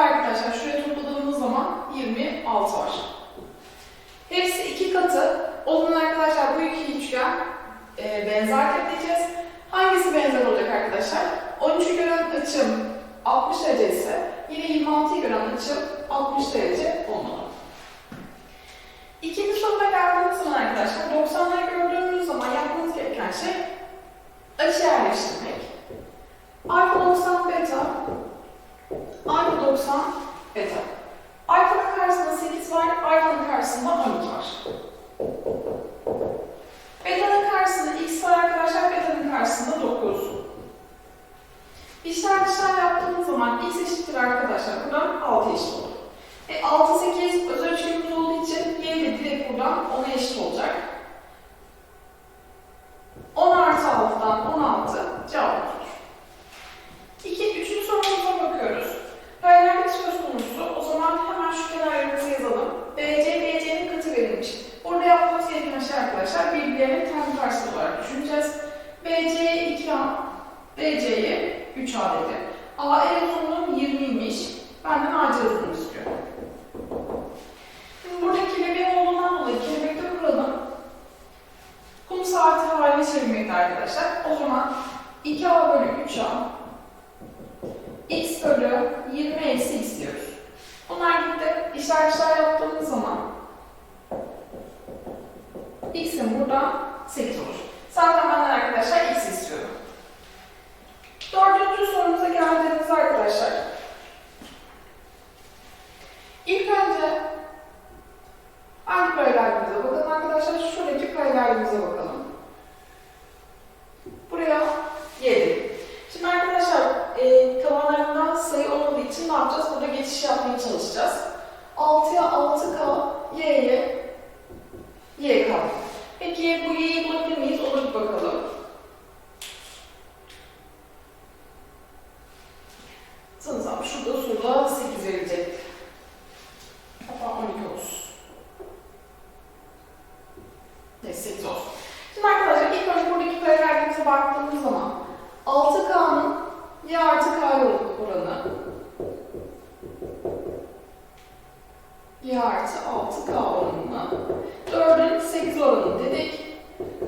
arkadaşlar şuraya topladığımız zaman 26 var. Hepsi iki katı. O zaman arkadaşlar bu iki üçgen e, benzer diyeceğiz. Hangisi benzer olacak arkadaşlar? 13'ü gören açım 60 derece ise yine 26'yı gören açım 60 derece olmalı. İkinci soruna geldiğimiz zaman arkadaşlar 90'ları gördüğümüz zaman yapmamız gereken şey açı yerleştirmek. Alfa 90 beta, alfa 90 beta. Alfanın karşısında 8 var, alfanın karşısında 12 var. Beta'nın karşısında x var arkadaşlar, beta'nın karşısında 9. İşler dışlar yaptığımız zaman x eşittir arkadaşlar. Buradan 6 eşit olur. E 6, 8 özel üçgenimiz olduğu için y de direkt buradan 10'a eşit olacak. 10 artı 6'dan 16 cevap olur. İki, üçüncü sorumuza bakıyoruz. Paralellik söz konusu. O zaman hemen şu kenarlarımızı yazalım. BC, BC'nin katı verilmiş. Burada yapmamız gereken şey birbirlerinin tam karşılığı olarak düşüneceğiz. BC'ye 2A, BC'ye 3A dedi. AE uzunluğum 20'ymiş. Benden AC uzunluğu istiyor. Şimdi burada kelebeğim olduğundan dolayı kelebekte kuralım. Kum saati haline çevirmekte arkadaşlar. O zaman 2A bölü 3A x bölü 20 eksi x diyoruz. Bunlar gitti. İşler dışlar yaptığımız zaman x'in burada 8 olur. Zaten benden arkadaşlar x istiyorum. Dördüncü sorumuza geldiğimizde arkadaşlar ilk önce hangi paralelimize bakalım arkadaşlar? Şuradaki paralelimize bakalım. Buraya 7. Şimdi arkadaşlar e, tavanlarında sayı olmadığı için ne yapacağız? Burada geçiş yapmaya çalışacağız. 6'ya 6K, Y'ye Y kaldı. Peki bu Y'yi bulabilir miyiz? Olur bir bakalım. Sanırsam şurada soruda 8 verecek. Hatta 12 olsun. Neyse 8 olsun. Şimdi arkadaşlar ilk önce buradaki paralelliğimize baktığımız zaman 6K'nın Y artı K oranı Y artı 6K oranına 4'ün 8 oranı dedik.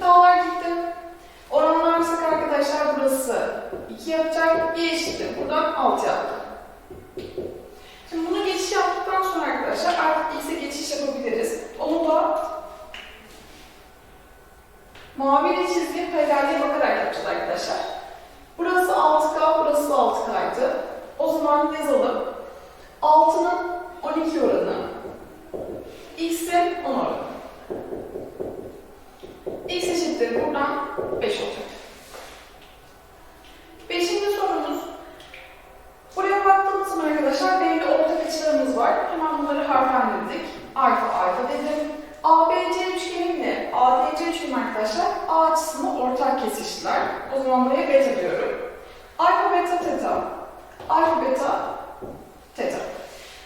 K'lar gitti. Oranlarsak arkadaşlar burası 2 yapacak. Y eşittir. Buradan 6 yaptı. Şimdi bunu geçiş yaptıktan sonra arkadaşlar artık x'e geçiş yapabiliriz. Onu da maviyle çizgi paralelliğe bakarak yapacağız arkadaşlar. Burası 6K, burası da 6K'ydı. O zaman yazalım. 6'nın 12 oranı, x'in 10 oranı. x eşittir buradan 5 olacak. Beşinci sorumuz. Buraya baktığımız zaman arkadaşlar belli ortak açılarımız var. Hemen bunları harflendirdik. Alfa alfa dedim. ABC üçgenimle ADC üçgenim arkadaşlar A açısında ortak kesiştiler. O zaman buraya beta diyorum. Alfa beta teta. Alfa beta teta.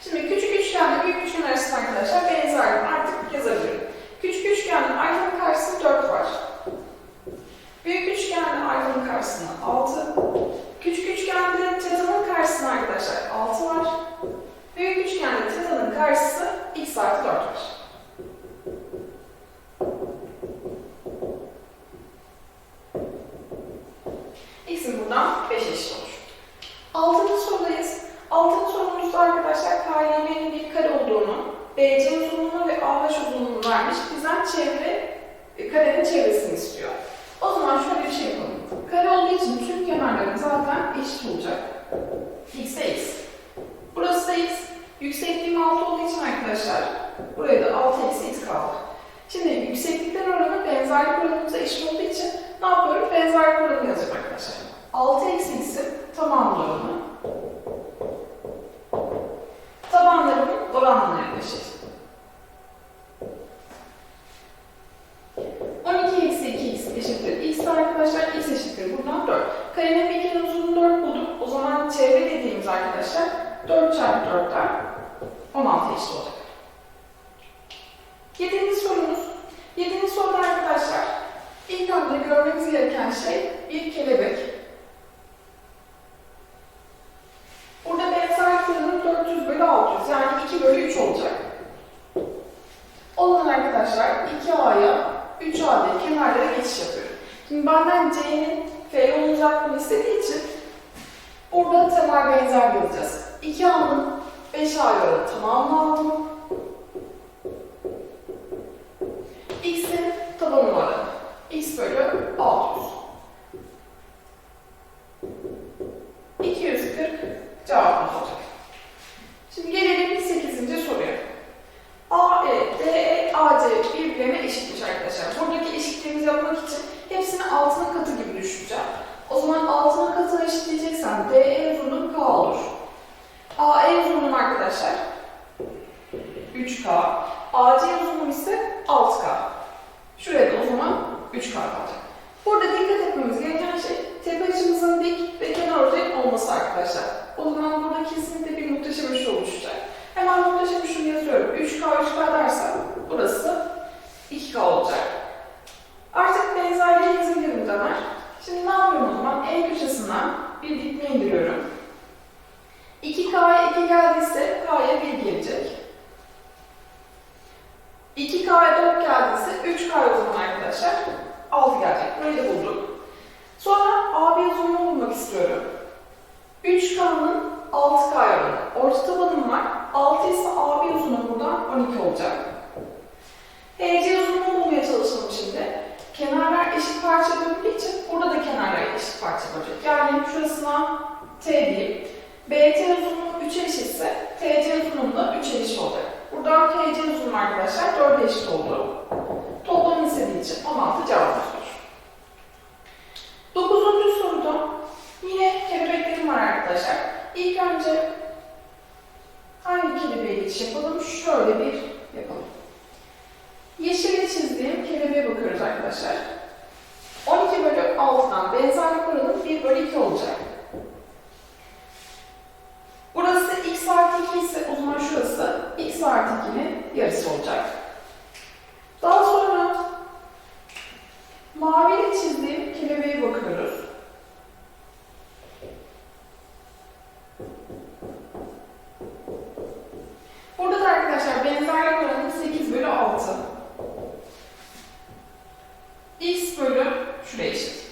Şimdi küçük üçgenle büyük üçgen arasında arkadaşlar benzerlik artık yazabilirim. Küçük üçgenle alfanın karşısında 4 var. Büyük üçgenle alfanın karşısında 6. Küçük üçgende teta'nın karşısında arkadaşlar 6 var. Büyük üçgende teta'nın karşısı x artı 4 var. X'in buradan 5 eşit olur. Altıncı sorudayız. Altıncı sorumuzda arkadaşlar KLM'nin bir kare olduğunu, BC uzunluğunu ve AH uzunluğunu vermiş. Bizden çevre, e, karenin çevresini istiyor. O zaman şöyle bir şey yapalım. Kare olduğu için tüm kenarları zaten eşit olacak. X'e X. Burası da X. Yüksekliğim 6 olduğu için arkadaşlar buraya da 6 eksi X kaldı. Şimdi yükseklikler oranı benzerlik oranımıza eşit olduğu için ne yapıyorum? Benzerlik oranı yazacağım arkadaşlar. 6 eksi X'in tamamlarını tabanlarımın oranlarına eşit. 12 eksi 2 x eşittir. x arkadaşlar x eşittir. Buradan 4. Karenin bir kere 4 bulduk. O zaman çevre dediğimiz arkadaşlar 4 çarpı 4'ten 16 eşit olacak. Yedinci sorumuz. Yedinci soruda arkadaşlar ilk anda görmemiz gereken şey bir kelebek. Burada benzer kılının 400 bölü 600 yani 2 bölü 3 olacak. Olan arkadaşlar 2A'ya 3A diye kenarlara geçiş yapıyorum. Şimdi benden C'nin F uzaklığını istediği için burada temel benzer yazacağız. 2A'nın 5A yolu tamamını aldım. X'in tabanı numaranı. X bölü 600. 240 cevabımız olacak. Şimdi gelelim 8. soruya. AE, DE, AC birbirlerine eşitmiş arkadaşlar. Buradaki eşitliğimizi yapmak için hepsini altının katı gibi düşüneceğim. O zaman altının katını eşitleyeceksem DE uzunluğu K olur. AE uzunluğum arkadaşlar 3K. AC uzunluğum ise 6K. Şuraya da o zaman 3K kalacak. Burada dikkat etmemiz gereken şey tepe açımızın dik ve kenar ortay olması arkadaşlar. O zaman burada kesinlikle bir muhteşem üçlü oluşacak. Hemen muhteşem üçlü yazıyorum. 3K 3K dersem burası 2K olacak. Artık benzerliği yazabilirim Caner. Şimdi ne yapıyorum o zaman? En köşesinden bir dikme indiriyorum. 2K'ya 2 geldiyse K'ya 1 gelecek. 2K'ya 4 geldiyse 3K o zaman arkadaşlar 6 gelecek. Böyle bulduk. Sonra AB uzunluğunu bulmak istiyorum. 3K'nın 6K oranı. Orta tabanım var. 6 ise AB uzunluğu buradan 12 olacak. HC uzunluğunu bulmaya çalışalım şimdi. Kenarlar eşit parça bölündüğü için burada da kenarlar eşit parça bölecek. Yani şurasına T diyeyim. BT uzunluğu 3 eşitse TC uzunluğu da 3 eşit olacak. Buradan TC uzunluğu arkadaşlar 4 eşit oldu. Toplam istediği için 16 cevabımız olur. Dokuzuncu soruda yine kelebeklerim var arkadaşlar. İlk önce hangi kelebeğe geçiş yapalım? Şöyle bir yapalım. Yeşili çizdiğim kelebeğe bakıyoruz arkadaşlar. 12 bölü 6'dan benzerlik oranı 1 bölü 2 olacak. Burası x artı 2 ise o zaman şurası x artı 2'nin yarısı olacak. Daha sonra maviyle çizdiğim kelebeğe bakıyoruz. Burada da arkadaşlar benzerlik oranı 8 bölü 6. x bölü şuraya eşit.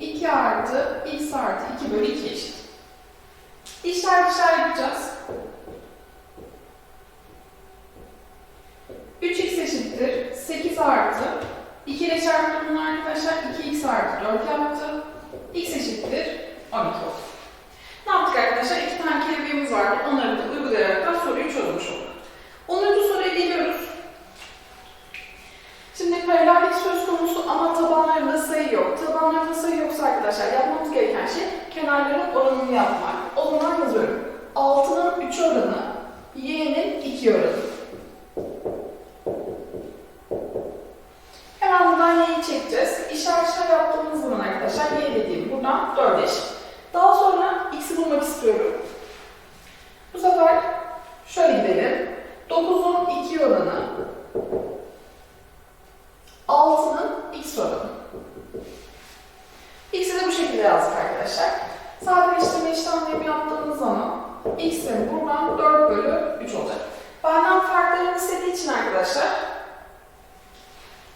2 artı x artı 2 bölü 2 eşit. İşler dışlar yapacağız. 3x eşittir. 8 artı 2 ile çarptım bunu arkadaşlar. 2x artı 4 yaptı. x eşittir 12 oldu. Ne yaptık arkadaşlar? İki tane kelebeğimiz vardı. Onları da uygulayarak da soruyu çözmüş olduk. 10. soruya geliyoruz. Şimdi paralellik söz konusu ama tabanlarında sayı yok. Tabanlarında sayı yoksa arkadaşlar yapmamız gereken şey kenarların oranını yapmak. O zaman yazıyorum. 6'nın 3 oranı, y'nin 2 oranı. Hemen buradan y'yi çekeceğiz. İşaretler yaptığımız zaman arkadaşlar y dediğim buradan 4 eşit. Daha sonra x'i bulmak istiyorum. Bu sefer şöyle gidelim. 9'un 2 oranı, 6'nın x oranı. X'i de bu şekilde yazdık arkadaşlar. Sadeleştirme işlemlerimi yaptığımız zaman x'in buradan 4 bölü 3 olacak. Benden farklarını istediği için arkadaşlar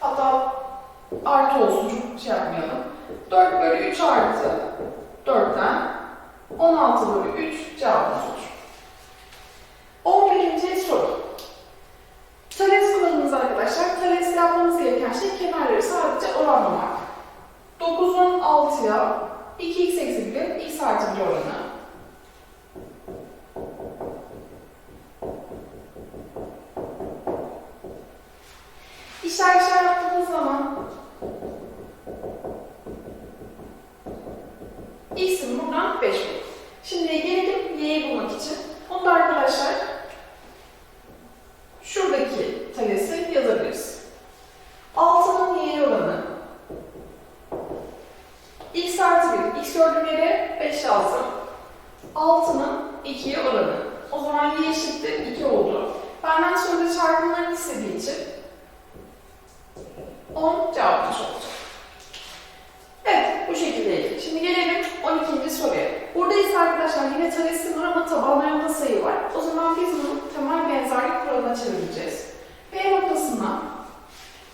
hatta artı olsun çok şey yapmayalım. 4 bölü 3 artı 4'ten 16 bölü 3 cevabımız olur. 11. soru. Thales kullanımız arkadaşlar. Thales yapmamız gereken şey kenarları sadece oranlamak. 9'un 6'ya 2x eksi 1, x artı 1 oranı. İşler işler yaptığımız zaman x'in buradan 5 bulduk. Şimdi gelelim y'yi bulmak için. Onu da arkadaşlar şuradaki talesi yazabiliriz. 6'nın y'ye oranı x artı 1, x gördüğüm yere 5 yazdım. 6'nın Benden sonra da çarpımlarını istediği için 10 cevapmış olacak. Evet, bu şekildeydi. Şimdi gelelim 12. soruya. Burada arkadaşlar yine tanesi var ama tabanlarında sayı var. O zaman biz bunu temel benzerlik kuralına çevireceğiz. P noktasına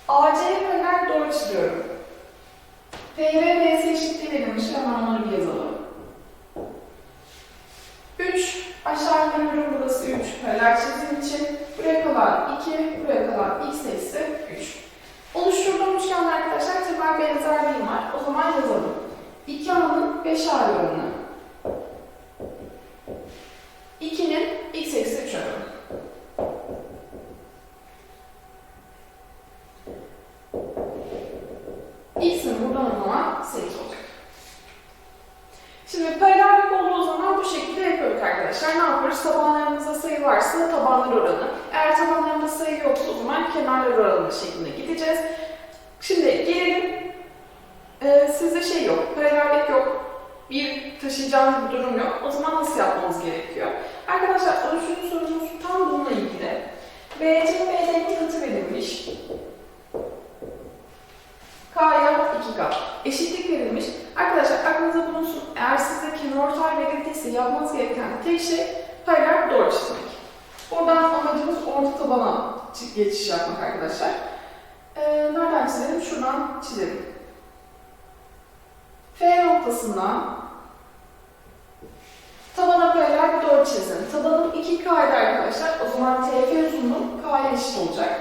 AC'ye paralel doğru çiziyorum. P ve B'si eşitliği verilmiş. Hemen onları bir yazalım. 3 aşağı indiriyorum. Burası 3 paralel çizdiğim için. Buraya kalan 2, buraya kalan x eksi 3. Oluşturduğum üçgende arkadaşlar temel benzerliğim var. O zaman yazalım. 2 A'nın 5 A oranı. 2'nin x eksi 3 oranı. X'in buradan o zaman 8 olacak. Şimdi paralellik olduğu zaman bu şekilde yapıyoruz arkadaşlar. Ne yapıyoruz? Tabanlarımızda sayı varsa tabanlar oranı. Eğer tabanlarımızda sayı yoksa o zaman kenarlar oranı şeklinde gideceğiz. Şimdi gelelim. Ee, sizde şey yok, paralellik yok. Bir taşıyacağınız bir durum yok. O zaman nasıl yapmamız gerekiyor? Arkadaşlar oluşum sorumuz tam bununla ilgili. BC BD'nin katı verilmiş. K'ya 2K. Eşitlik verilmiş. Arkadaşlar aklınıza bulunsun. Eğer size kenarortay verildiyse yapmanız gereken tek şey paralel doğru çizmek. Buradan amacımız orta tabana çi- geçiş yapmak arkadaşlar. Ee, nereden çizelim? Şuradan çizelim. F noktasından tabana paralel bir doğru çizin. Tabanım 2K arkadaşlar. O zaman TF uzunluğum K'ya eşit olacak.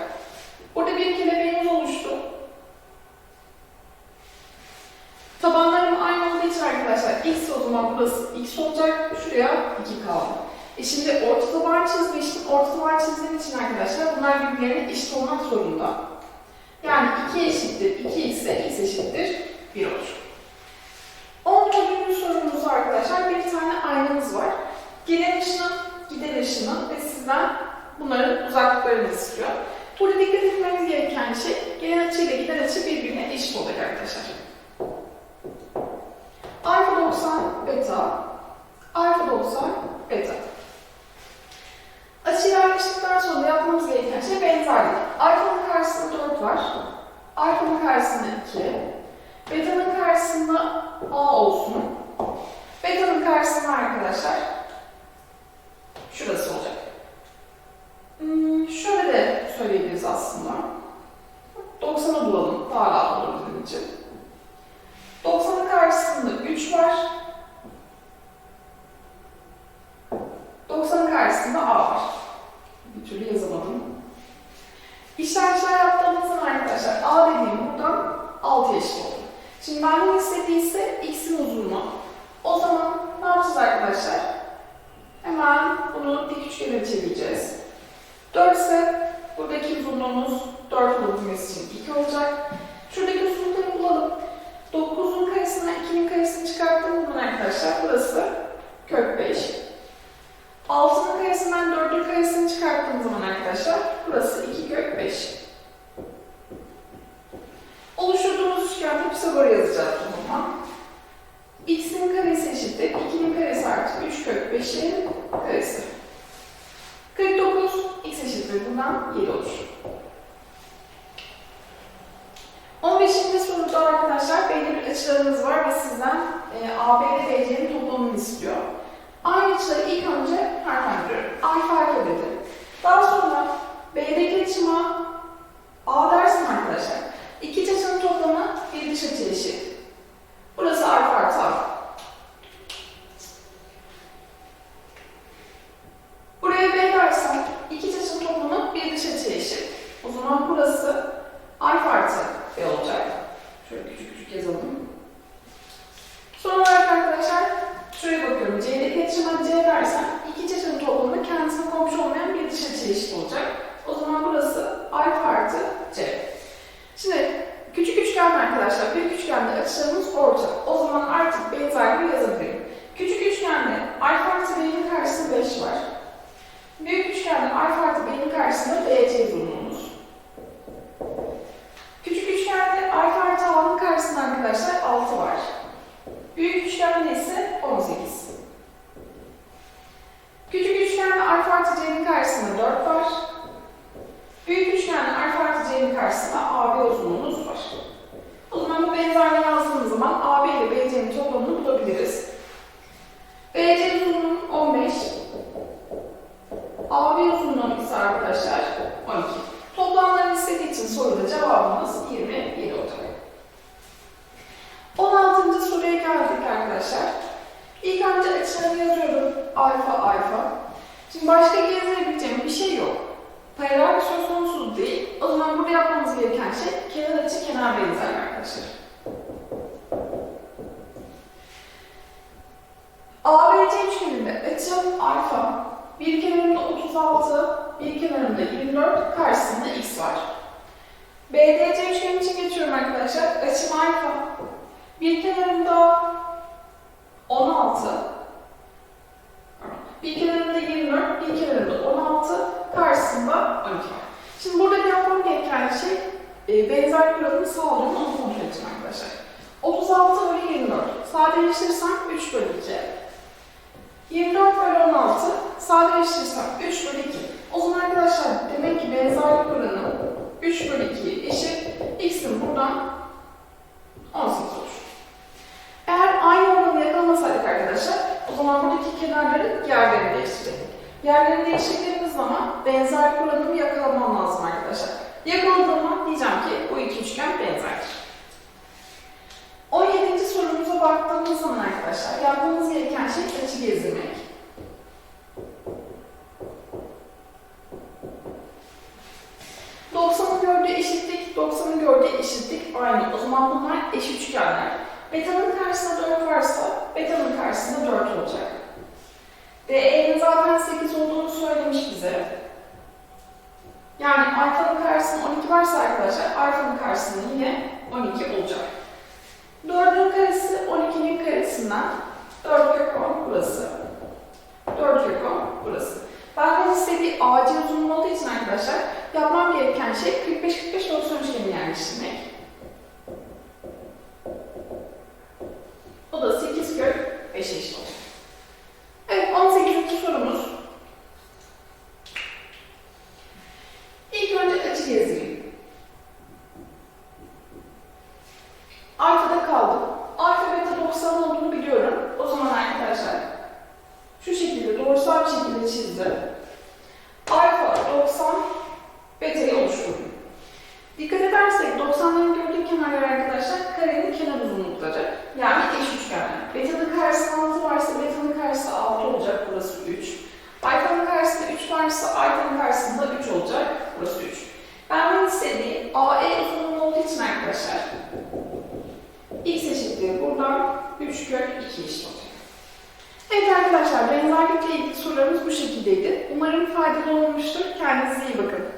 Burada bir kelebeğimiz oluştu. Tabanlarım aynı olduğu için arkadaşlar x o zaman burası x olacak. Şuraya 2 kaldı. E şimdi orta taban çizmiştim. Orta taban çizdiğim için arkadaşlar bunlar birbirlerine eşit olmak zorunda. Yani 2 eşittir 2 ise x eşittir 1 olur. 14. sorumuzda arkadaşlar bir tane aynamız var. Gelen ışının, giden ışının ve sizden bunların uzaklıklarını istiyor. Burada dikkat etmemiz gereken şey gelen açı ile giden açı birbirine eşit olacak arkadaşlar. Alfa 90 beta, alfa 90 beta. Açı yerleştikten sonra yapmamız gereken şey benzerlik. Alfanın karşısında 4 var. Alfanın karşısında 2. Beta'nın karşısında A olsun. Beta'nın karşısında arkadaşlar şurası olacak. Hmm, şöyle de söyleyebiliriz aslında. 90'ı bulalım. Daha rahat olur bizim için. 90'ın karşısında 3 var. 90'ın karşısında A var. Bir türlü yazamadım. İşaretler yaptığımız zaman arkadaşlar A dediğim buradan 6 eşit oldu. Şimdi benden istediyse x'in uzunluğu. O zaman ne yapacağız arkadaşlar? Hemen bunu dik üçgene çevireceğiz. 4 ise buradaki uzunluğumuz 4 olabilmesi için 2 olacak. Şuradaki uzunlukları bulalım. 9'un karesinden 2'nin karesini çıkarttığım zaman arkadaşlar burası kök 5. 6'nın karesinden 4'ün karesini çıkarttığım zaman arkadaşlar burası 2 kök 5. Oluşturduğumuz üçgende Pisagor yazacağız o zaman. x'in karesi eşittir 2'nin karesi artı 3 kök 5'in karesi. 49 x eşittir bundan 7 olur. 15. soruda arkadaşlar belli bir açılarımız var ve sizden e, AB ve BC'nin toplamını istiyor. Aynı açıları ilk önce harflendiriyorum. Alfa alfa dedim. Daha sonra B'deki açıma A dersim arkadaşlar. İki iç açının toplamı bir dış açı eşit. Burası alfa artı alfa. Buraya B dersem iki iç açının toplamı bir dış açı eşit. O zaman burası alfa artı B olacak. Şöyle küçük küçük yazalım. Son olarak arkadaşlar şuraya bakıyorum. C'deki açıma C dersem iki iç açının toplamı kendisine komşu olmayan bir dış açı eşit olacak. O zaman burası alfa artı C. Şimdi küçük üçgen arkadaşlar. Büyük üçgende açılarımız ortak. O zaman artık benzerliği yazabilirim. Küçük üçgende alfa artı B'nin karşısında 5 var. Büyük üçgende alfa artı B'nin karşısında BC uzunluğumuz. Küçük üçgende alfa artı A'nın karşısında arkadaşlar 6 var. Büyük üçgende ise 18. Küçük üçgende alfa artı C'nin karşısında 4 var. benzerliği yazdığımız zaman AB ile BC'nin toplamını bulabiliriz. BC uzunluğu 15. AB uzunluğu ise arkadaşlar 12. Toplamlarını istediği için soruda cevabımız 27 olacak. 16. soruya geldik arkadaşlar. İlk önce açılarını yazıyorum. Alfa alfa. Şimdi başka gezdirebileceğim bir şey yok. Paralel bir söz konusu değil. O zaman burada yapmamız gereken şey kenar açı kenar benzerliği arkadaşlar. ABC üçgeninde açı alfa, bir kenarında 36, bir kenarında 24, karşısında x var. BDC üçgeni için geçiyorum arkadaşlar. Açım alfa, bir kenarında 16, pardon, bir kenarında 24, bir kenarında 16, karşısında 12 var. Şimdi burada yapmam gereken şey e, benzer kuralını sağlıyor mu onu kontrol edeceğim arkadaşlar. 36 bölü 24. Sadeleştirirsem 3 bölü 2. 24 bölü 16. Sadeleştirirsem 3 bölü 2. O zaman arkadaşlar demek ki benzerlik oranı 3 bölü 2 eşit. X'in buradan 18 olur. Eğer aynı oranı yakalamasaydık arkadaşlar o zaman buradaki kenarların yerlerini değiştirecektik. Yerlerini değiştirdiğimiz zaman benzerlik oranını yakalamam lazım arkadaşlar. Yakaladığımda diyeceğim ki bu iki üçgen benzerdir. 17. sorumuza baktığımız zaman arkadaşlar yapmamız gereken şey açı gezdirmek. Doksanın gördüğü eşitlik, 90'ın gördüğü eşitlik aynı. O zaman bunlar eş üçgenler. Beta'nın karşısında 4 varsa beta'nın karşısında 4 olacak. Ve E'nin zaten 8 olduğunu söylemiş bize. Yani alfanın karşısında 12 varsa arkadaşlar alfanın karşısında yine 12 olacak. 4'ün karesi 12'nin karesinden 4 kök 10 burası. 4 kök 10 burası. Benden istediği AC uzunluğu olduğu için arkadaşlar yapmam gereken şey 45-45 90 üçgeni yerleştirmek. O da 8 kök 5 eşit olacak. Evet 18. sorumuz. İlk önce açı gezdireyim. Alfada kaldım. Alfa beta 90 olduğunu biliyorum. O zaman arkadaşlar şu bir şekilde çizdim. Alfa 90 beta'yı oluşturdum. Dikkat edersek 90'ların gördüğü kenarlar arkadaşlar karenin kenar uzunlukları. Yani eş üçgenler. Beta'nın karşısında 6 varsa beta'nın karşısı 6 olacak. Burası 3. Alfa'nın karşısında 3 varsa alfa'nın karşısında 3 olacak. Burası 3. Benden istediği AE uzunluğu olduğu için arkadaşlar x eşittir buradan 3 kök 2 eşit olacak. Evet arkadaşlar benzerlikle ilgili sorularımız bu şekildeydi. Umarım faydalı olmuştur. Kendinize iyi bakın.